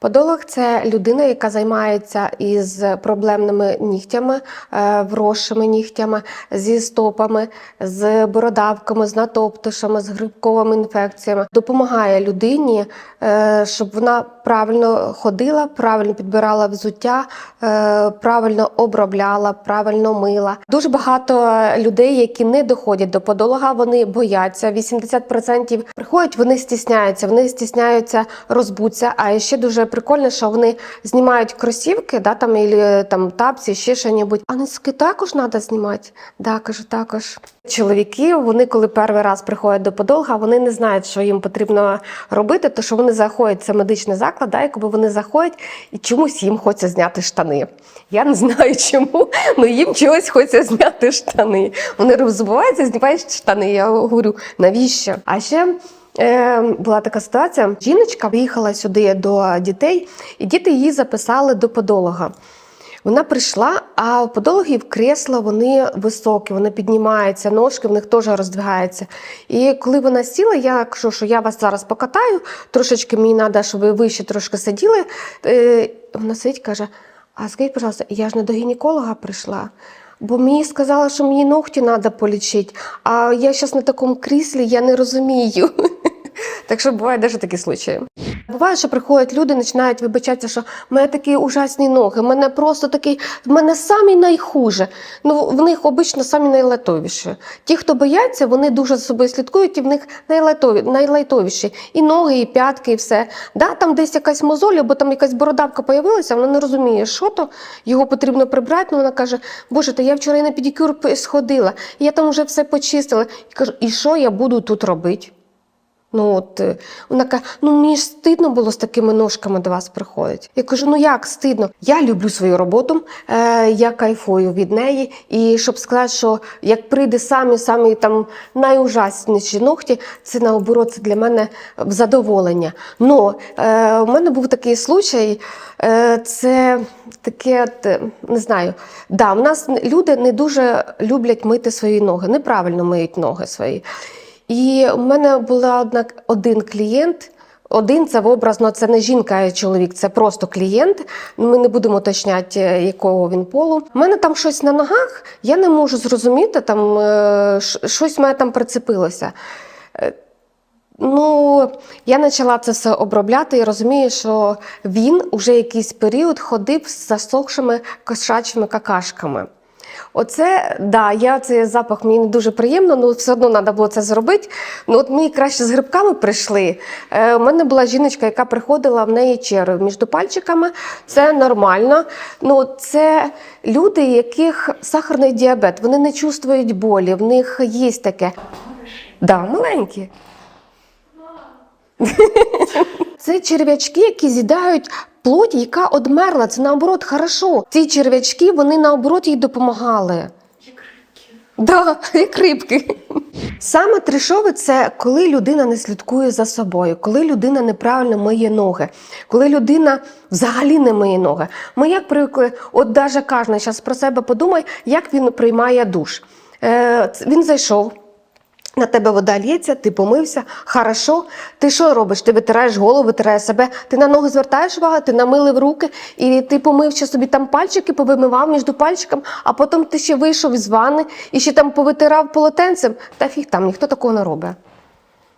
Подолог це людина, яка займається із проблемними нігтями, е, вросшими нігтями, зі стопами, з бородавками, з натоптишами, з грибковими інфекціями. Допомагає людині, е, щоб вона правильно ходила, правильно підбирала взуття, е, правильно обробляла, правильно мила. Дуже багато людей, які не доходять до подолога, вони бояться. 80% приходять, вони стісняються, вони стісняються розбуться. А ще дуже прикольно, що вони знімають кросівки, да, там, і, там тапці, ще що-небудь. А носки також треба знімати? Да, кажу, також. Чоловіки, вони коли перший раз приходять до подолга, вони не знають, що їм потрібно робити, то що вони заходять, це медичний заклад, да, якби вони заходять і чомусь їм хочеться зняти штани. Я не знаю чому, але їм чогось хочеться зняти штани. Вони розбуваються, знімають штани. Я говорю, навіщо? А ще Е, була така ситуація. Жіночка приїхала сюди до дітей, і діти її записали до подолога. Вона прийшла, а у подологів крісла вони високі, вони піднімаються, ножки в них теж роздвигаються. І коли вона сіла, я кажу, що я вас зараз покатаю, трошечки мені треба, щоб ви вище трошки сиділи. Е, Вона сидить каже: а скажіть, пожалуйста, я ж не до гінеколога прийшла. Бо мені сказали, що мені ногті треба полічити, а я зараз на такому кріслі, я не розумію. Так що буває навіть такі случаї. Буває, що приходять люди, починають вибачатися, що в мене такі ужасні ноги, в мене просто такий, в мене самі найхуже. Ну, в них обично самі найлайтовіші. Ті, хто бояться, вони дуже за собою слідкують, і в них найлайтові, найлайтовіші. І ноги, і п'ятки, і все. Да, там десь якась мозоль, або там якась бородавка появилася, вона не розуміє, що то, його потрібно прибрати. Ну, вона каже, Боже, та я вчора і на педикюр сходила, і я там вже все почистила. І кажу, і що я буду тут робити? Ну от е, вона каже, ну мені ж стидно було з такими ножками до вас приходити. Я кажу, ну як стидно? Я люблю свою роботу, е, я кайфую від неї. І щоб сказати, що як прийде самі самі там найужасніші ногті, це наоборот це для мене задоволення. Ну е, у мене був такий случай, е, це таке, е, не знаю, да, у нас люди не дуже люблять мити свої ноги, неправильно миють ноги свої. І у мене була одна один клієнт. Один це образно, це не жінка, а чоловік, це просто клієнт. Ми не будемо уточняти, е, якого він полу. У мене там щось на ногах, я не можу зрозуміти, там е, щось в мене там прицепилося. Е, Ну, я почала це все обробляти і розумію, що він уже якийсь період ходив з засохшими кошачими какашками. Оце, да, я цей запах мені не дуже приємно, але все одно треба було це зробити. Ну, от мені краще з грибками прийшли. Е, у мене була жіночка, яка приходила в неї черви між пальчиками. Це нормально. Ну, це люди, яких сахарний діабет, вони не чувствують болі, в них є таке. Да, маленькі. Це черв'ячки, які з'їдають плоть, яка одмерла. Це наоборот хорошо. Ці черв'ячки вони наоборот їй допомагали. Да, як рибки. Саме трешове це коли людина не слідкує за собою, коли людина неправильно миє ноги, коли людина взагалі не миє ноги. Ми як привикли, от даже кожен зараз про себе подумай, як він приймає душ. Е, він зайшов. На тебе вода лється, ти помився, хорошо. Ти що робиш? Ти витираєш голову, витираєш себе, ти на ноги звертаєш увагу, ти намилив руки, і ти помив ще собі там пальчики, повимивав між пальчиками, а потім ти ще вийшов із ванни і ще там повитирав полотенцем. Та фіг там, ніхто такого не робить.